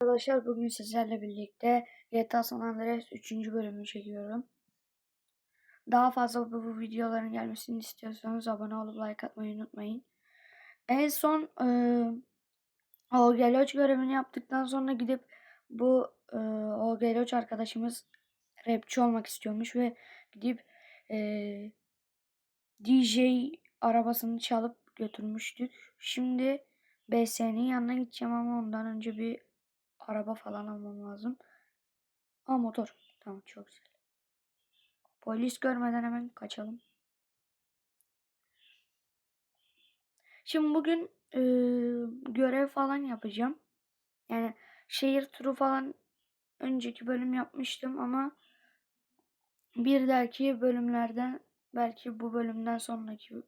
Arkadaşlar bugün sizlerle birlikte GTA San Andreas 3. bölümünü çekiyorum. Daha fazla bu, bu videoların gelmesini istiyorsanız abone olup like atmayı unutmayın. En son e, o Geloç görevini yaptıktan sonra gidip bu e, o Geloç arkadaşımız rapçi olmak istiyormuş ve gidip e, DJ arabasını çalıp götürmüştük. Şimdi BS'nin yanına gideceğim ama ondan önce bir araba falan almam lazım. Aa motor. Tamam çok güzel. Polis görmeden hemen kaçalım. Şimdi bugün e, görev falan yapacağım. Yani şehir turu falan önceki bölüm yapmıştım ama bir dahaki bölümlerden belki bu bölümden sonraki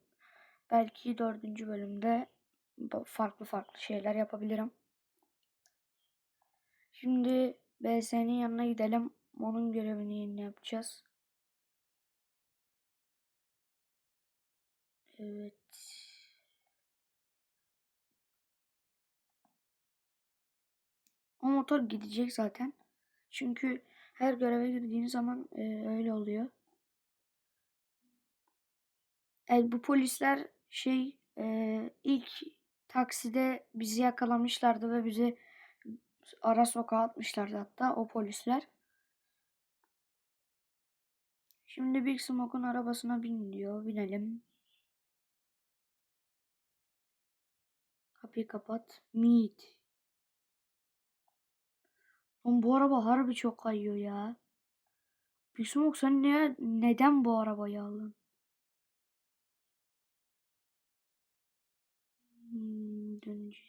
belki dördüncü bölümde farklı farklı şeyler yapabilirim. Şimdi BS'nin yanına gidelim. Onun görevini yine yapacağız. Evet. O motor gidecek zaten. Çünkü her göreve girdiğiniz zaman e, öyle oluyor. E, bu polisler şey e, ilk takside bizi yakalamışlardı ve bizi ara sokağa atmışlardı hatta o polisler. Şimdi Big Smoke'un arabasına bin diyor. Binelim. Kapıyı kapat. Meet. Oğlum bu araba harbi çok kayıyor ya. Big Smoke sen ne, neden bu arabayı aldın? Hmm, döneceğiz.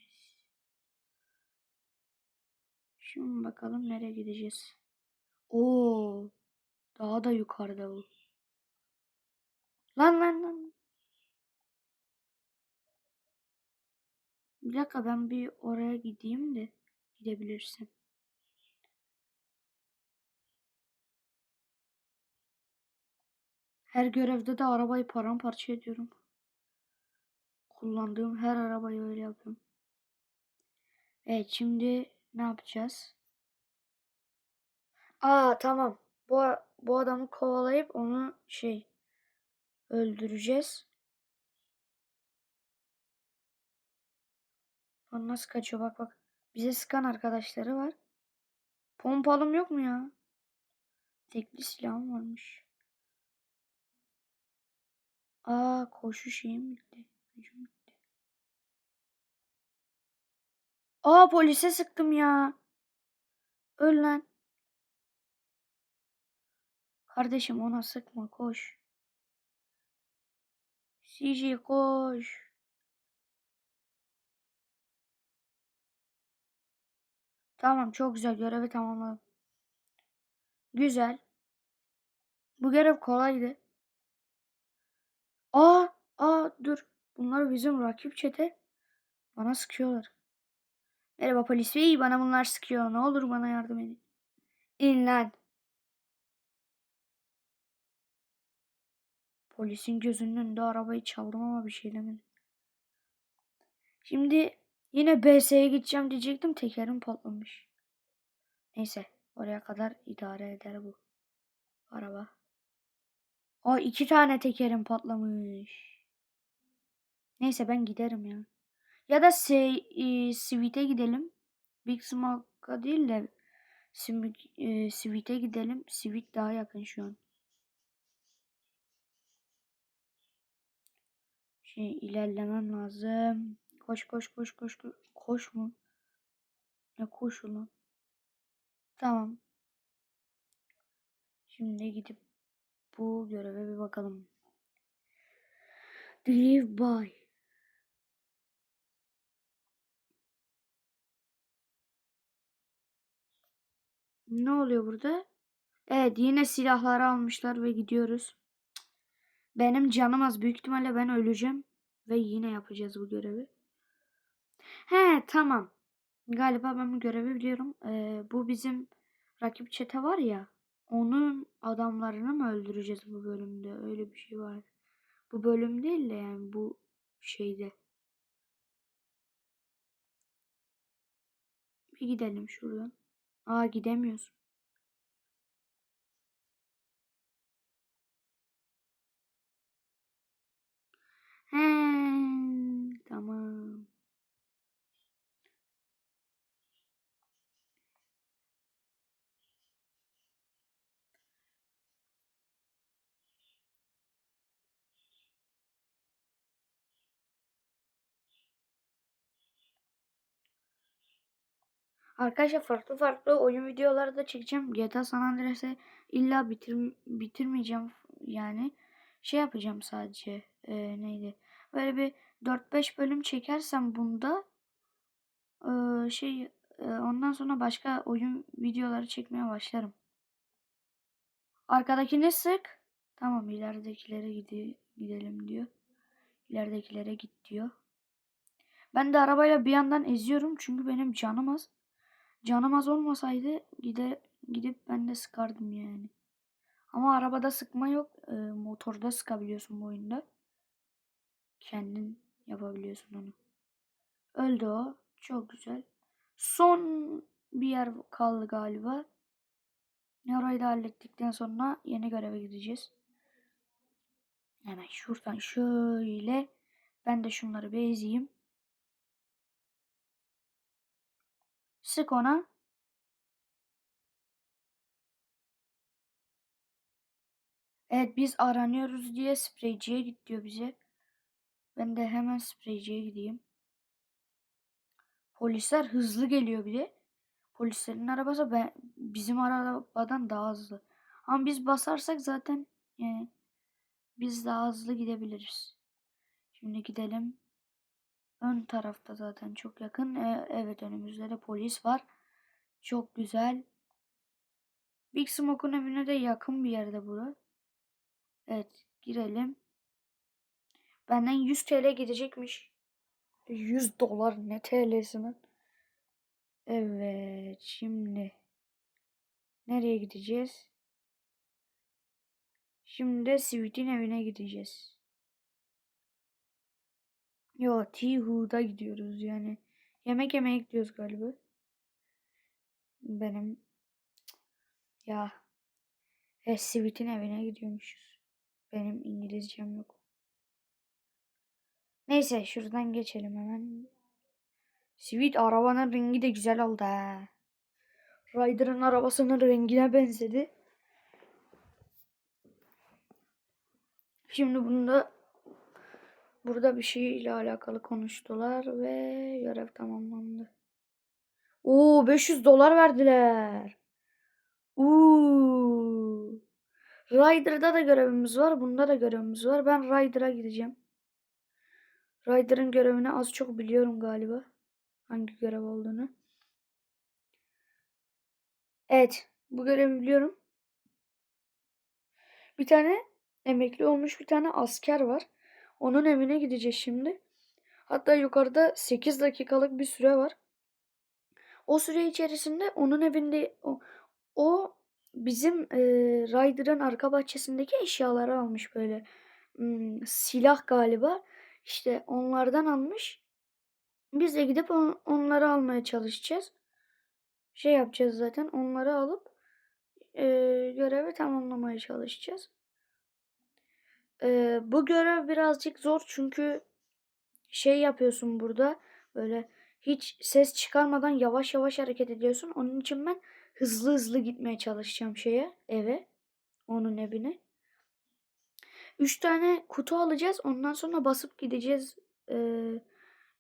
Şimdi bakalım nereye gideceğiz. Oo, daha da yukarıda bu. Lan lan lan. Bir dakika ben bir oraya gideyim de gidebilirsin. Her görevde de arabayı paramparça ediyorum. Kullandığım her arabayı öyle yapıyorum. Evet şimdi ne yapacağız? Aa tamam. Bu, bu adamı kovalayıp onu şey öldüreceğiz. Lan nasıl kaçıyor bak bak. Bize sıkan arkadaşları var. Pompalım yok mu ya? Tekli silahım varmış. Aa koşu şeyim bitti. Gücüm bitti. Aa polise sıktım ya. Öl lan. Kardeşim ona sıkma koş. CJ koş. Tamam çok güzel görevi tamamladım. Güzel. Bu görev kolaydı. Aa, aa dur. Bunlar bizim rakip çete. Bana sıkıyorlar. Merhaba polis bey bana bunlar sıkıyor. Ne olur bana yardım edin. İn lan. Polisin gözünün önünde arabayı çaldım ama bir şey demedim. Şimdi yine BS'ye gideceğim diyecektim. Tekerim patlamış. Neyse. Oraya kadar idare eder bu. Araba. Aa iki tane tekerim patlamış. Neyse ben giderim ya. Ya da se e, Sweet'e gidelim. Big Smoke'a değil de e, Sweet'e gidelim. Sweet daha yakın şu an. Şey ilerlemem lazım. Koş koş koş koş koş. Koş mu? Ne koş ulan? Tamam. Şimdi gidip bu göreve bir bakalım. Delive by. Ne oluyor burada? Evet yine silahları almışlar ve gidiyoruz. Benim canım az. Büyük ihtimalle ben öleceğim. Ve yine yapacağız bu görevi. He tamam. Galiba ben bu görevi biliyorum. Ee, bu bizim rakip çete var ya. Onun adamlarını mı öldüreceğiz bu bölümde? Öyle bir şey var. Bu bölüm değil de yani bu şeyde. Bir gidelim şuradan. Aa gidemiyoruz. He, tamam. Arkadaşlar farklı farklı oyun videoları da çekeceğim. GTA San Andreas'ı illa bitir, bitirmeyeceğim yani. Şey yapacağım sadece. Ee, neydi? Böyle bir 4-5 bölüm çekersem bunda ee, şey ee, ondan sonra başka oyun videoları çekmeye başlarım. Arkadakini sık. Tamam ileridekilere gide gidelim diyor. İleridekilere git diyor. Ben de arabayla bir yandan eziyorum çünkü benim canım az. Canım az olmasaydı gide, gidip ben de sıkardım yani. Ama arabada sıkma yok. E, motorda sıkabiliyorsun bu oyunda. Kendin yapabiliyorsun onu. Öldü o. Çok güzel. Son bir yer kaldı galiba. Orayı da hallettikten sonra yeni göreve gideceğiz. Hemen şuradan şöyle ben de şunları bir Sık ona. Evet biz aranıyoruz diye spreyciye git diyor bize. Ben de hemen spreyciye gideyim. Polisler hızlı geliyor bir de. Polislerin arabası ben, bizim arabadan daha hızlı. Ama biz basarsak zaten yani biz daha hızlı gidebiliriz. Şimdi gidelim. Ön tarafta zaten çok yakın. E, evet önümüzde de polis var. Çok güzel. Big Smoke'un evine de yakın bir yerde bura. Evet girelim. Benden 100 TL gidecekmiş. 100 dolar ne TL'sinin? Evet şimdi nereye gideceğiz? Şimdi de Sweet'in evine gideceğiz. Yo Tihu'da gidiyoruz yani. Yemek yemeye gidiyoruz galiba. Benim ya e, Sweet'in evine gidiyormuşuz. Benim İngilizcem yok. Neyse şuradan geçelim hemen. Sweet arabanın rengi de güzel oldu ha. Ryder'ın arabasının rengine benzedi. Şimdi bunda burada bir şey ile alakalı konuştular ve görev tamamlandı. Oo 500 dolar verdiler. Oo. Ryder'da da görevimiz var. Bunda da görevimiz var. Ben Ryder'a gideceğim. Ryder'ın görevini az çok biliyorum galiba. Hangi görev olduğunu. Evet. Bu görevi biliyorum. Bir tane emekli olmuş bir tane asker var. Onun evine gideceğiz şimdi. Hatta yukarıda 8 dakikalık bir süre var. O süre içerisinde onun evinde o, o bizim e, Ryder'ın arka bahçesindeki eşyaları almış böyle. Hmm, silah galiba. İşte onlardan almış. Biz de gidip on, onları almaya çalışacağız. Şey yapacağız zaten. Onları alıp e, görevi tamamlamaya çalışacağız. E, bu görev birazcık zor çünkü şey yapıyorsun burada. Böyle hiç ses çıkarmadan yavaş yavaş hareket ediyorsun. Onun için ben hızlı hızlı gitmeye çalışacağım şeye, eve. Onun evine. Üç tane kutu alacağız. Ondan sonra basıp gideceğiz. Ee,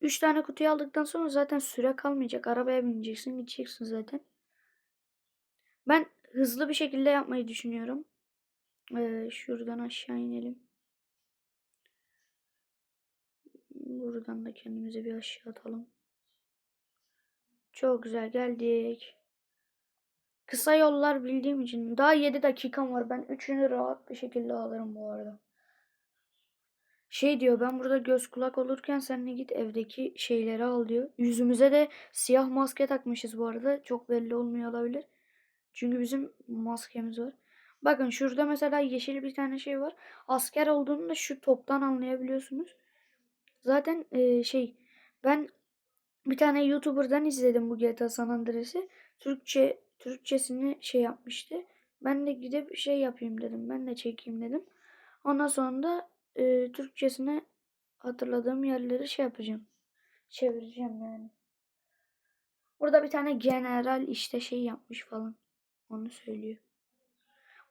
üç tane kutuyu aldıktan sonra zaten süre kalmayacak. Arabaya bineceksin, gideceksin zaten. Ben hızlı bir şekilde yapmayı düşünüyorum. Ee, şuradan aşağı inelim. Buradan da kendimize bir aşağı atalım. Çok güzel geldik. Kısa yollar bildiğim için daha 7 dakikam var. Ben üçünü rahat bir şekilde alırım bu arada. Şey diyor ben burada göz kulak olurken sen de git evdeki şeyleri al diyor. Yüzümüze de siyah maske takmışız bu arada. Çok belli olmuyor olabilir. Çünkü bizim maskemiz var. Bakın şurada mesela yeşil bir tane şey var. Asker olduğunu da şu toptan anlayabiliyorsunuz. Zaten e, şey ben Bir tane YouTuber'dan izledim bu GTA San Andreas'ı. Türkçe Türkçesini şey yapmıştı. Ben de gidip şey yapayım dedim. Ben de çekeyim dedim. Ondan sonra da e, Türkçesine hatırladığım yerleri şey yapacağım. Çevireceğim yani. Burada bir tane general işte şey yapmış falan. Onu söylüyor.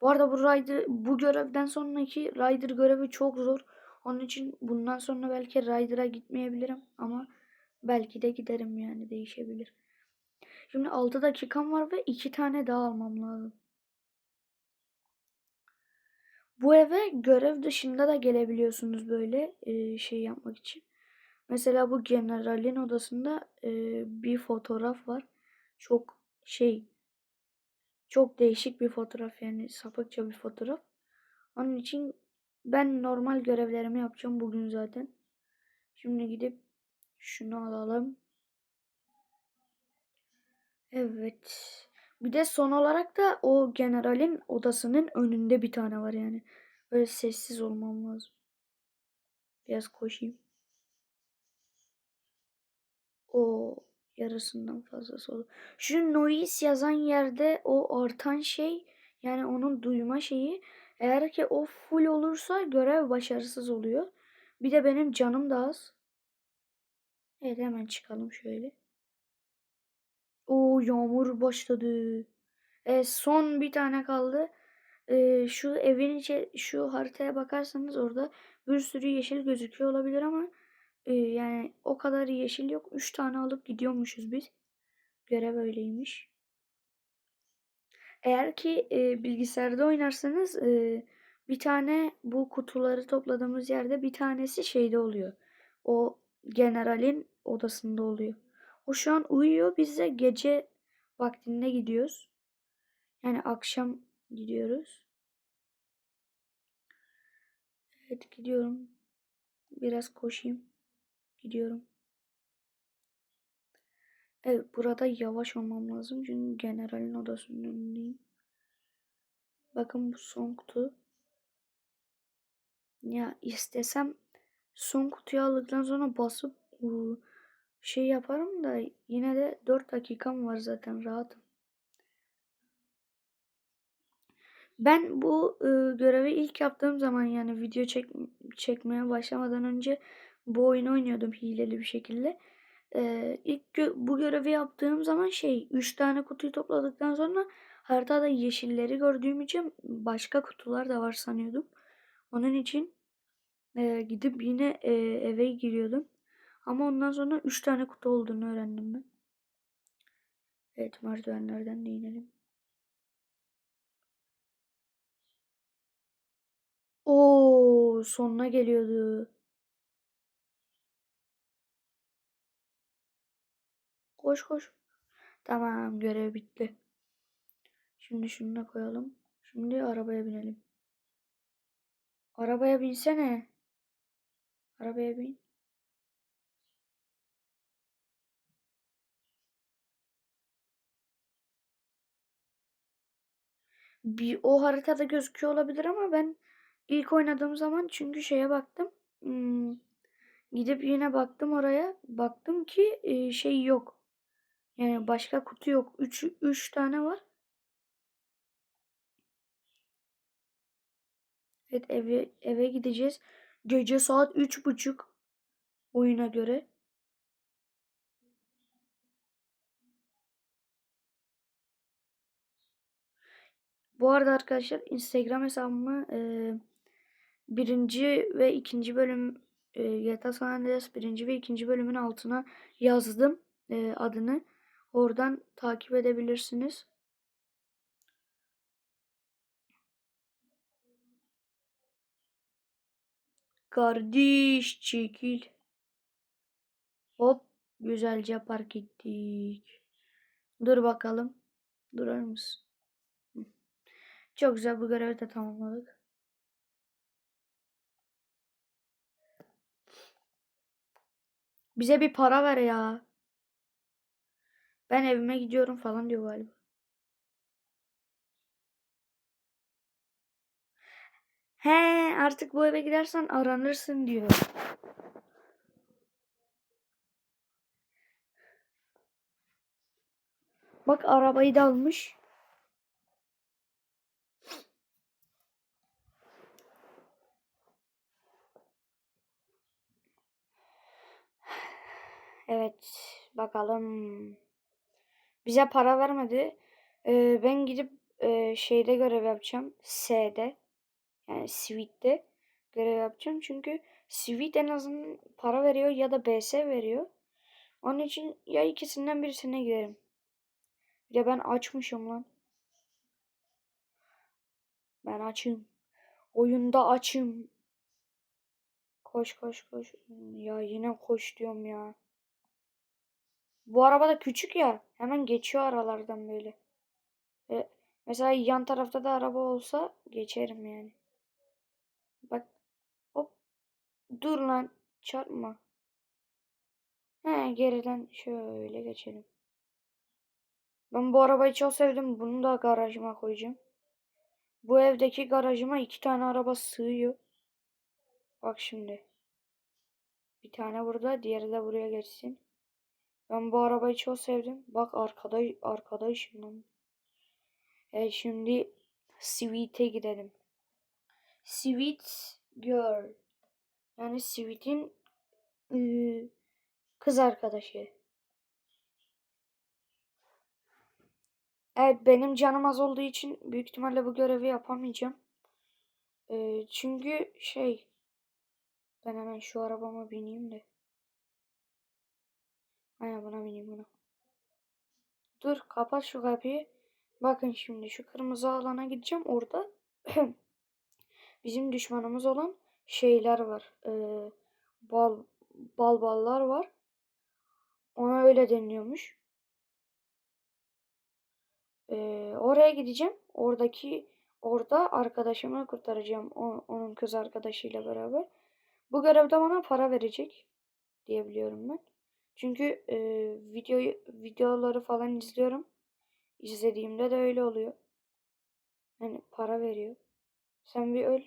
Bu arada bu Rider, bu görevden sonraki Rider görevi çok zor. Onun için bundan sonra belki Rider'a gitmeyebilirim ama belki de giderim yani değişebilir. Şimdi 6 dakikam var ve 2 tane daha almam lazım. Bu eve görev dışında da gelebiliyorsunuz böyle şey yapmak için. Mesela bu generalin odasında bir fotoğraf var. Çok şey çok değişik bir fotoğraf yani sapıkça bir fotoğraf. Onun için ben normal görevlerimi yapacağım bugün zaten. Şimdi gidip şunu alalım. Evet. Bir de son olarak da o generalin odasının önünde bir tane var yani. Böyle sessiz olmam lazım. Biraz koşayım. O yarısından fazlası olur. Şu noise yazan yerde o artan şey yani onun duyma şeyi eğer ki o full olursa görev başarısız oluyor. Bir de benim canım da az. Evet hemen çıkalım şöyle. O yağmur başladı. E, son bir tane kaldı. E, şu evin içi şu haritaya bakarsanız orada bir sürü yeşil gözüküyor olabilir ama e, yani o kadar yeşil yok. 3 tane alıp gidiyormuşuz biz. Görev öyleymiş. Eğer ki e, bilgisayarda oynarsanız e, bir tane bu kutuları topladığımız yerde bir tanesi şeyde oluyor. O generalin odasında oluyor. O şu an uyuyor. Biz de gece vaktinde gidiyoruz. Yani akşam gidiyoruz. Evet gidiyorum. Biraz koşayım. Gidiyorum. Evet burada yavaş olmam lazım. Çünkü generalin odasının önündeyim. Bakın bu son kutu. Ya istesem son kutuyu aldıktan sonra basıp şey yaparım da yine de 4 dakikam var zaten rahatım. Ben bu e, görevi ilk yaptığım zaman yani video çek, çekmeye başlamadan önce bu oyunu oynuyordum hileli bir şekilde. E, ilk gö bu görevi yaptığım zaman şey 3 tane kutuyu topladıktan sonra haritada yeşilleri gördüğüm için başka kutular da var sanıyordum. Onun için e, gidip yine e, eve giriyordum. Ama ondan sonra 3 tane kutu olduğunu öğrendim ben. Evet merdivenlerden de inelim. Oo sonuna geliyordu. Koş koş. Tamam görev bitti. Şimdi şunu da koyalım. Şimdi arabaya binelim. Arabaya binsene. Arabaya bin. Bir o haritada gözüküyor olabilir ama ben ilk oynadığım zaman çünkü şeye baktım. Hmm, gidip yine baktım oraya. Baktım ki e, şey yok. Yani başka kutu yok. 3 3 tane var. Evet eve eve gideceğiz. Gece saat üç buçuk oyuna göre. Bu arada arkadaşlar Instagram hesabımı e, birinci ve ikinci bölüm e, GTA San Andreas birinci ve ikinci bölümün altına yazdım e, adını. Oradan takip edebilirsiniz. Kardeş çekil. Hop güzelce park ettik. Dur bakalım. Durar mısın? Çok güzel bu görevi de tamamladık. Bize bir para ver ya. Ben evime gidiyorum falan diyor galiba. He artık bu eve gidersen aranırsın diyor. Bak arabayı da almış. Evet, bakalım. Bize para vermedi. Ee, ben gidip e, şeyde görev yapacağım. S'de. Yani Sweet'te görev yapacağım. Çünkü Sweet en azından para veriyor ya da BS veriyor. Onun için ya ikisinden birisine giderim. Bir de ben açmışım lan. Ben açım. Oyunda açım. Koş koş koş. Ya yine koş diyorum ya. Bu araba da küçük ya. Hemen geçiyor aralardan böyle. E, mesela yan tarafta da araba olsa geçerim yani. Bak. Hop. Dur lan. Çarpma. He geriden şöyle geçelim. Ben bu arabayı çok sevdim. Bunu da garajıma koyacağım. Bu evdeki garajıma iki tane araba sığıyor. Bak şimdi. Bir tane burada, diğeri de buraya geçsin. Ben bu arabayı çok sevdim. Bak arkada arkada ışınlandı. Evet şimdi Sweet'e gidelim. Sweet Girl. Yani Sweet'in ıı, kız arkadaşı. Evet benim canım az olduğu için büyük ihtimalle bu görevi yapamayacağım. Ee, çünkü şey ben hemen şu arabama bineyim de. Aynen buna bineyim buna. Dur kapat şu kapıyı. Bakın şimdi şu kırmızı alana gideceğim. Orada bizim düşmanımız olan şeyler var. Ee, bal bal ballar var. Ona öyle deniliyormuş. Ee, oraya gideceğim. Oradaki orada arkadaşımı kurtaracağım. O, onun kız arkadaşıyla beraber. Bu görevde bana para verecek diyebiliyorum ben. Çünkü e, video videoları falan izliyorum. İzlediğimde de öyle oluyor. Yani para veriyor. Sen bir öl.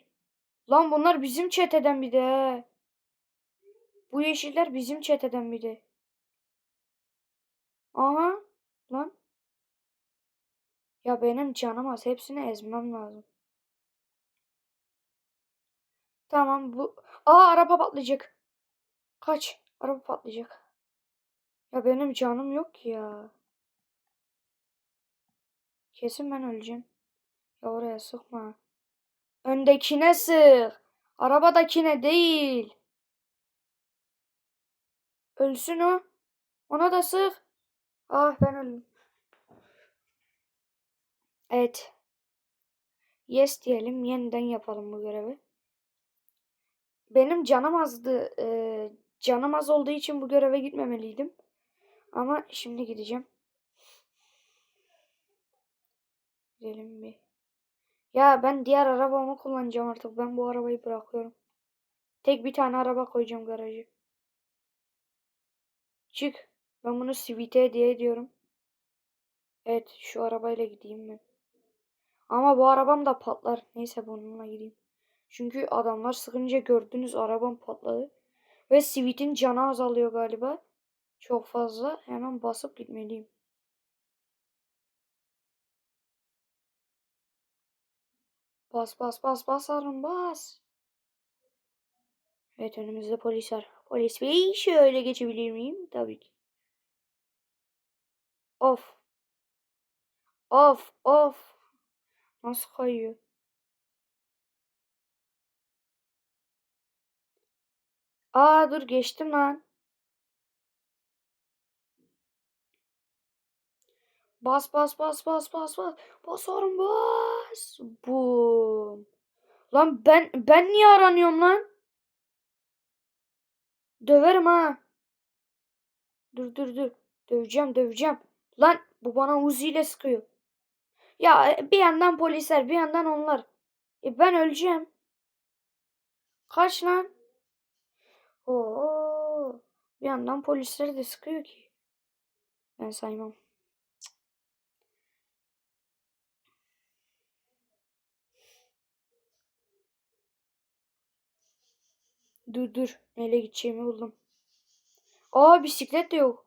Lan bunlar bizim çeteden bir de. Bu yeşiller bizim çeteden bir de. Aha. Lan. Ya benim canım az. Hepsini ezmem lazım. Tamam bu. Aa araba patlayacak. Kaç. Araba patlayacak. Ya benim canım yok ya. Kesin ben öleceğim. Ya oraya sıkma. Öndekine sık. Arabadakine değil. Ölsün o. Ona da sık. Ah ben öldüm. Evet. Yes diyelim. Yeniden yapalım bu görevi. Benim canım azdı. Ee, canım az olduğu için bu göreve gitmemeliydim. Ama şimdi gideceğim. Gidelim bir. Ya ben diğer arabamı kullanacağım artık. Ben bu arabayı bırakıyorum. Tek bir tane araba koyacağım garajı. Çık. Ben bunu Sweet'e hediye ediyorum. Evet şu arabayla gideyim ben. Ama bu arabam da patlar. Neyse bununla gideyim. Çünkü adamlar sıkınca gördünüz arabam patladı. Ve Sweet'in canı azalıyor galiba. Çok fazla. Hemen basıp gitmeliyim. Bas bas bas bas Harun bas. Evet önümüzde polis var. Polis bey şöyle geçebilir miyim? Tabii ki. Of. Of of. Nasıl kayıyor? Aa dur geçtim lan. Bas bas bas bas bas bas. Basarım bas. Bum. Lan ben ben niye aranıyorum lan? Döverim ha. Dur dur dur. Döveceğim döveceğim. Lan bu bana Uzi ile sıkıyor. Ya bir yandan polisler bir yandan onlar. E ben öleceğim. Kaç lan? Oo. Bir yandan polisler de sıkıyor ki. Ben saymam. Dur dur. Neyle gideceğimi buldum. Aa bisiklet de yok.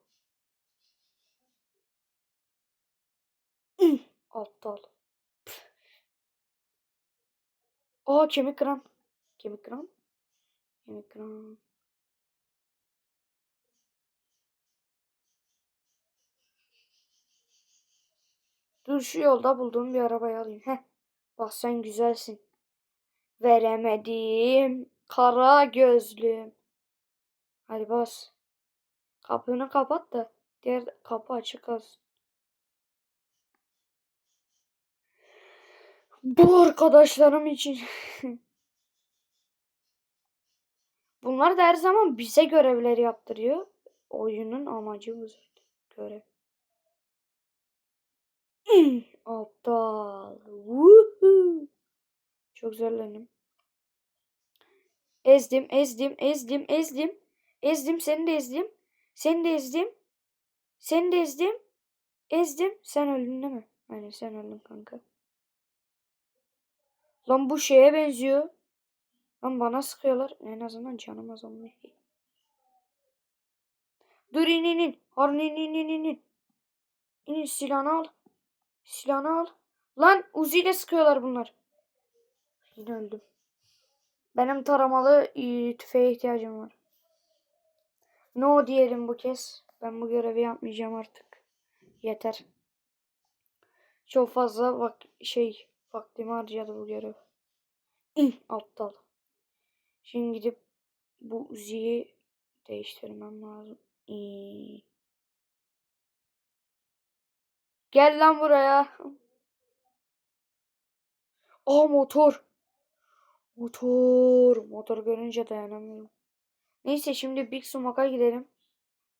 Aptal. Aa kemik kıran. Kemik kıran. Kemik kıran. Dur şu yolda bulduğum bir arabayı alayım. Heh. Bak sen güzelsin. Veremedim. Kara gözlüm. Hadi bas. Kapını kapat da diğer kapı açık kalsın. Bu arkadaşlarım için. Bunlar da her zaman bize görevleri yaptırıyor. Oyunun amacı bu zaten. Görev. Aptal. Woohoo. Çok zorlandım. Ezdim, ezdim, ezdim, ezdim. Ezdim, seni de ezdim. Seni de ezdim. Seni de ezdim. Ezdim. Sen öldün değil mi? Aynen sen öldün kanka. Lan bu şeye benziyor. Lan bana sıkıyorlar. En azından canım azalmıyor. Dur in in in. Harun in in in. in. İn silahını al. Silahını al. Lan Uzi ile sıkıyorlar bunlar. Yine öldüm. Benim taramalı e, tüfeğe ihtiyacım var. No diyelim bu kez. Ben bu görevi yapmayacağım artık. Yeter. Çok fazla vak şey vaktimi harcadı bu görev. Aptal. Şimdi gidip bu Uzi'yi değiştirmem lazım. Gel lan buraya. Aa motor. Motor. Motor görünce dayanamıyorum. Neyse şimdi Big Smoke'a gidelim.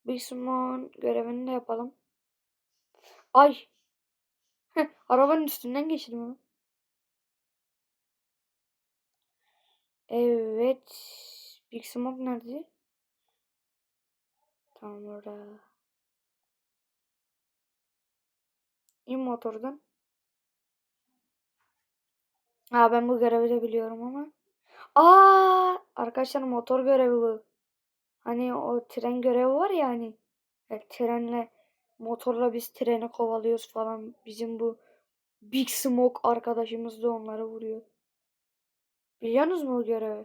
Big Smoke'un görevini de yapalım. Ay. Heh, arabanın üstünden geçirdim onu. Evet. Big Smoke nerede? Tamam orada. İn motordan. Ha ben bu görevi de biliyorum ama. Aa arkadaşlar motor görevi bu. Hani o tren görevi var ya hani. Evet, trenle motorla biz treni kovalıyoruz falan. Bizim bu Big Smoke arkadaşımız da onları vuruyor. Biliyorsunuz mu bu görevi?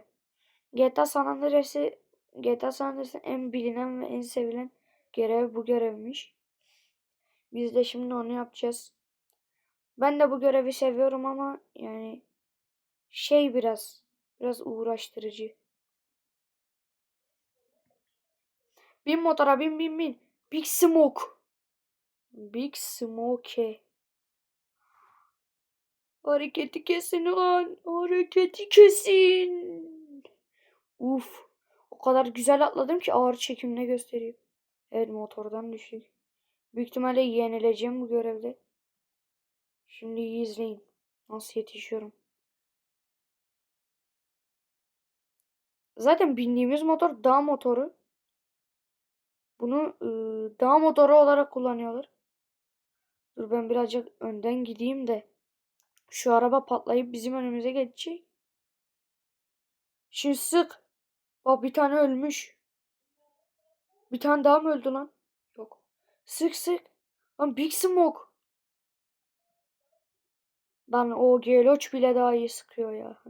GTA San Andreas'ı GTA San Andreas'ın en bilinen ve en sevilen görev bu görevmiş. Biz de şimdi onu yapacağız. Ben de bu görevi seviyorum ama yani şey biraz biraz uğraştırıcı. Bin motora bin bin bin. Big Smoke. Big Smoke. Hareketi kesin lan. Hareketi kesin. Uf. O kadar güzel atladım ki ağır çekimle gösteriyor. Evet motordan düştük. Büyük ihtimalle yenileceğim bu görevde. Şimdi iyi izleyin. Nasıl yetişiyorum. Zaten bindiğimiz motor dağ motoru. Bunu ıı, dağ motoru olarak kullanıyorlar. Dur ben birazcık önden gideyim de. Şu araba patlayıp bizim önümüze geçecek. Şimdi sık. Bak bir tane ölmüş. Bir tane daha mı öldü lan? Yok. Sık sık. Lan Big Smoke. Lan o Geloç bile daha iyi sıkıyor ya.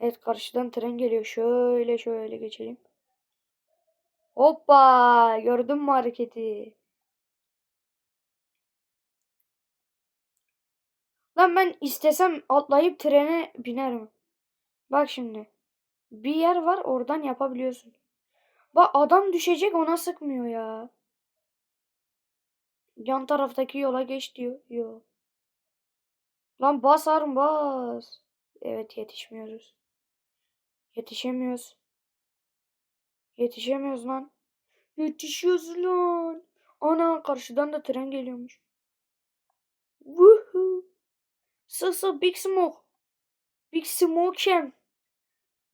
Evet karşıdan tren geliyor. Şöyle şöyle geçelim. Hoppa! Gördün mü hareketi? Lan ben istesem atlayıp trene binerim. Bak şimdi. Bir yer var oradan yapabiliyorsun. Bak adam düşecek ona sıkmıyor ya. Yan taraftaki yola geç diyor. Yok. Lan bas Harun bas. Evet yetişmiyoruz. Yetişemiyoruz. Yetişemiyoruz lan. Yetişiyoruz lan. Ana karşıdan da tren geliyormuş. Woohoo. Sık Big Smoke. Big Smoke'em.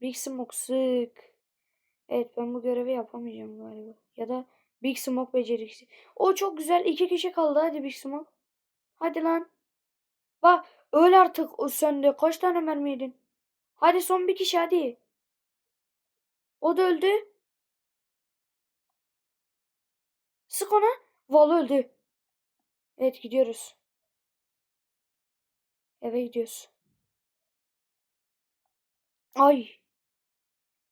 Big Smoke sık. Evet ben bu görevi yapamayacağım galiba. Ya da Big Smoke becerisi. O çok güzel. iki kişi kaldı. Hadi Big Smoke. Hadi lan. Bak öl artık o sende. Kaç tane mermi yedin? Hadi son bir kişi hadi. O da öldü. Sık ona. Val öldü. Evet gidiyoruz. Eve gidiyoruz. Ay.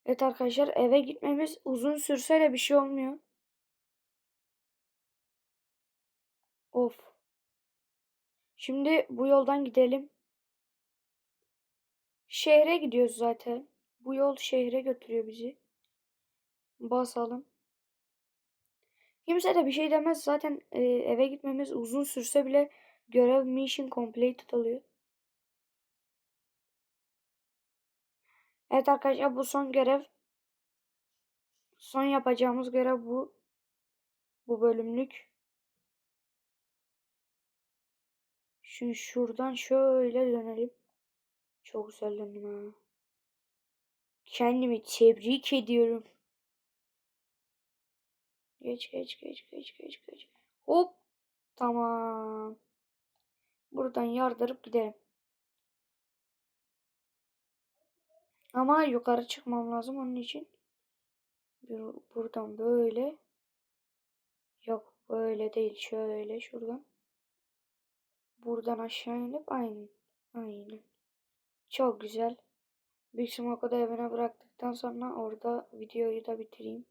Evet arkadaşlar eve gitmemiz uzun sürse de bir şey olmuyor. Of. Şimdi bu yoldan gidelim. Şehre gidiyoruz zaten. Bu yol şehre götürüyor bizi. Basalım. Kimse de bir şey demez. Zaten e, eve gitmemiz uzun sürse bile görev mission completed oluyor. Evet arkadaşlar bu son görev. Son yapacağımız görev bu. Bu bölümlük. Şimdi şuradan şöyle dönelim. Çok güzel döndüm ha. Kendimi tebrik ediyorum. Geç geç geç geç geç geç. Hop. Tamam. Buradan yardırıp gidelim. Ama yukarı çıkmam lazım onun için. Buradan böyle. Yok böyle değil. Şöyle şuradan. Buradan aşağı inip aynen. Aynen. Çok güzel. Big Smoke'u da evine bıraktıktan sonra orada videoyu da bitireyim.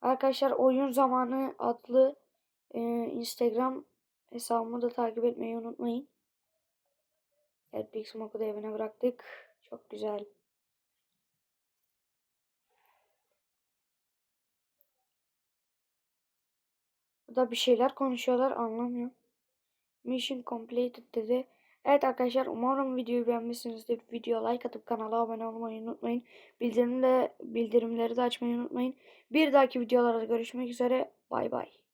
Arkadaşlar oyun zamanı adlı e, Instagram hesabımı da takip etmeyi unutmayın. Evet Big Smoke'u da evine bıraktık. Çok güzel. Burada bir şeyler konuşuyorlar anlamıyorum. Mission completed dedi. Evet arkadaşlar umarım videoyu beğenmişsinizdir. Video like atıp kanala abone olmayı unutmayın. Bildirimle, bildirimleri de açmayı unutmayın. Bir dahaki videolarda görüşmek üzere. Bay bay.